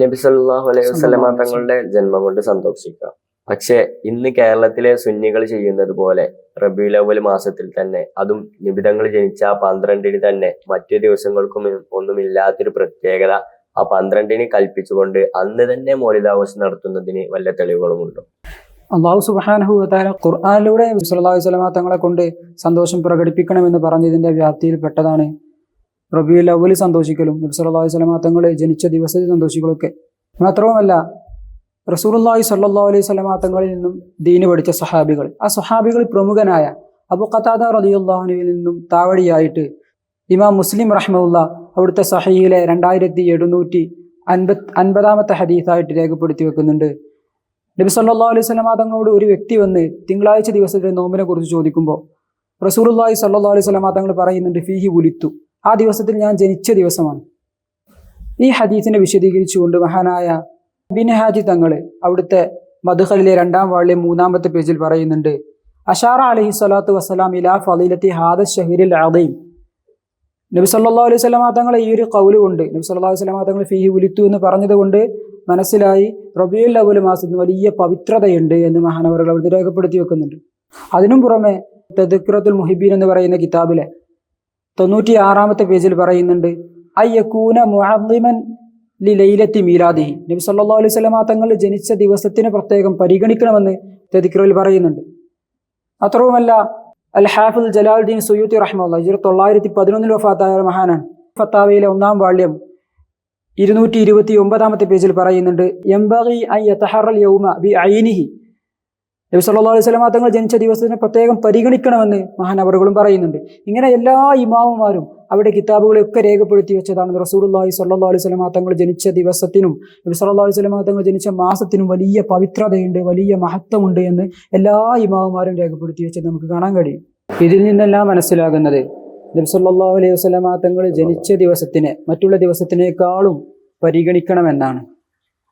നബി സല്ലാഹു അലൈഹി വസ്ലമ തങ്ങളുടെ ജന്മം കൊണ്ട് സന്തോഷിക്കാം പക്ഷേ ഇന്ന് കേരളത്തിലെ സുന്നികൾ ചെയ്യുന്നത് പോലെ റബീഉൽ അവ്വൽ മാസത്തിൽ തന്നെ അതും നിബിതങ്ങൾ ജനിച്ച ആ പന്ത്രണ്ടിന് തന്നെ മറ്റു ദിവസങ്ങൾക്കും ഒന്നുമില്ലാത്തൊരു പ്രത്യേകത ആ പന്ത്രണ്ടിന് കൽപ്പിച്ചുകൊണ്ട് അന്ന് തന്നെ മൗലിദാഘോഷം നടത്തുന്നതിന് വല്ല തെളിവുകളുമുണ്ടോ? അള്ളാഹു സുബാനഹു താല ഖുർആാനിലൂടെ സല്ലല്ലാഹു അലൈഹി വസല്ലമ തങ്ങളെ കൊണ്ട് സന്തോഷം പ്രകടിപ്പിക്കണമെന്ന് പറഞ്ഞതിന്റെ വ്യാപ്തിയിൽ പെട്ടതാണ് റബിയുൽ അവലി സന്തോഷിക്കലും നബി അലൈഹി തങ്ങളെ തങ്ങൾ ജനിച്ച ദിവസത്തിൽ സന്തോഷിക്കലൊക്കെ മാത്രവുമല്ല റസൂലുള്ളാഹി സല്ലാ അലൈഹി വസല്ലമ തങ്ങളിൽ നിന്നും ദീന് പഠിച്ച സഹാബികൾ ആ സഹാബികളിൽ പ്രമുഖനായ അബു ഖത്താദ റളിയല്ലാഹുവിൽ നിന്നും താവടിയായിട്ട് ഇമാം മുസ്ലിം റഹ്മുല്ല അവിടുത്തെ സഹയിലെ രണ്ടായിരത്തി എഴുന്നൂറ്റി അൻപത് അൻപതാമത്തെ ഹദീസായിട്ട് രേഖപ്പെടുത്തി വെക്കുന്നുണ്ട്. നബി സല്ലാ അലൈഹി വസല്ലമ തങ്ങളോട് ഒരു വ്യക്തി വന്ന് തിങ്കളാഴ്ച ദിവസത്തെ നോമ്പിനെ കുറിച്ച് ചോദിക്കുമ്പോൾ റസൂലുള്ളാഹി സല്ലാ അലൈഹി വസല്ലമ തങ്ങൾ പറയുന്നുണ്ട് ഫീഹി ഉലിത്തു. ആ ദിവസത്തിൽ ഞാൻ ജനിച്ച ദിവസമാണ്. ഈ ഹദീസിനെ വിശദീകരിച്ചുകൊണ്ട് മഹാനായ ബിൻ ഹാജി തങ്ങൾ അവിടുത്തെ മധുഹലിലെ രണ്ടാം വാളിലെ മൂന്നാമത്തെ പേജിൽ പറയുന്നുണ്ട് അഷാറ അലഹി സ്വലാത്തു വസ്സലാം ഇലാ ഫലീലത്തി ഹാദ ഷഹീരിൽ ആദയും നബി സല്ലാ അലൈഹി വസല്ലമ തങ്ങളെ ഈ ഒരു കൗൽ കൊണ്ട് നബി സല്ലാ അലൈഹി വസല്ലമ തങ്ങൾ ഫീഹി ഉലിത്തു എന്ന് പറഞ്ഞതുകൊണ്ട് മനസ്സിലായി റബിയുൽ അവൽ മാസത്തിന് വലിയ പവിത്രതയുണ്ട് എന്ന് മഹാനവറുകൾ അവിടുത്തെ രേഖപ്പെടുത്തി വെക്കുന്നുണ്ട്. അതിനും പുറമെ തദുക്രത്തുൽ മുഹിബീൻ എന്ന് പറയുന്ന കിതാബിലെ തൊണ്ണൂറ്റി ആറാമത്തെ പേജിൽ പറയുന്നുണ്ട് അയ്യക്കൂന മുഅദ്ദിമൻ ലി ലൈലത്തി മീലാദിഹി നബി സല്ലാ അലൈഹി വസല്ലമ തങ്ങൾ ജനിച്ച ദിവസത്തിന് പ്രത്യേകം പരിഗണിക്കണമെന്ന് തെതിക്രയിൽ പറയുന്നുണ്ട്. അത്രവുമല്ല അൽ ഹാഫുൽ ജലാലുദ്ദീൻ സുയൂത്തി ഹിജ്റ തൊള്ളായിരത്തി പതിനൊന്നിൽ വഫാത്തായ മഹാനാണ്. ഫത്താവയിലെ ഒന്നാം വാള്യം ഇരുന്നൂറ്റി ഇരുപത്തി ഒമ്പതാമത്തെ പേജിൽ പറയുന്നുണ്ട് എംബഹി ഐ യതഹറൽ യൗമ ബി ഐനിഹി. നബി സല്ലല്ലാഹു അലൈഹി വസല്ലമ തങ്ങൾ ജനിച്ച ദിവസത്തിനെ പ്രത്യേകം പരിഗണിക്കണമെന്ന് മഹാനവറുകളും പറയുന്നുണ്ട്. ഇങ്ങനെ എല്ലാ ഇമാമുമാരും അവരുടെ കിതാബുകളെയൊക്കെ രേഖപ്പെടുത്തി വെച്ചതാണ് റസൂലുള്ളാഹി സ്വല്ലല്ലാഹു അലൈഹി വസല്ലമ തങ്ങൾ ജനിച്ച ദിവസത്തിനും നബി സല്ലല്ലാഹു അലൈഹി വസല്ലമ തങ്ങൾ ജനിച്ച മാസത്തിനും വലിയ പവിത്രതയുണ്ട് വലിയ മഹത്വമുണ്ട് എന്ന് എല്ലാ ഇമാവുമാരും രേഖപ്പെടുത്തി വെച്ചത് നമുക്ക് കാണാൻ കഴിയും. ഇതിൽ നിന്നെല്ലാം മനസ്സിലാകുന്നത് നബി സല്ലാ അലൈഹി വസല്ലമ തങ്ങൾ ജനിച്ച ദിവസത്തിനെ മറ്റുള്ള ദിവസത്തിനേക്കാളും പരിഗണിക്കണമെന്നാണ്.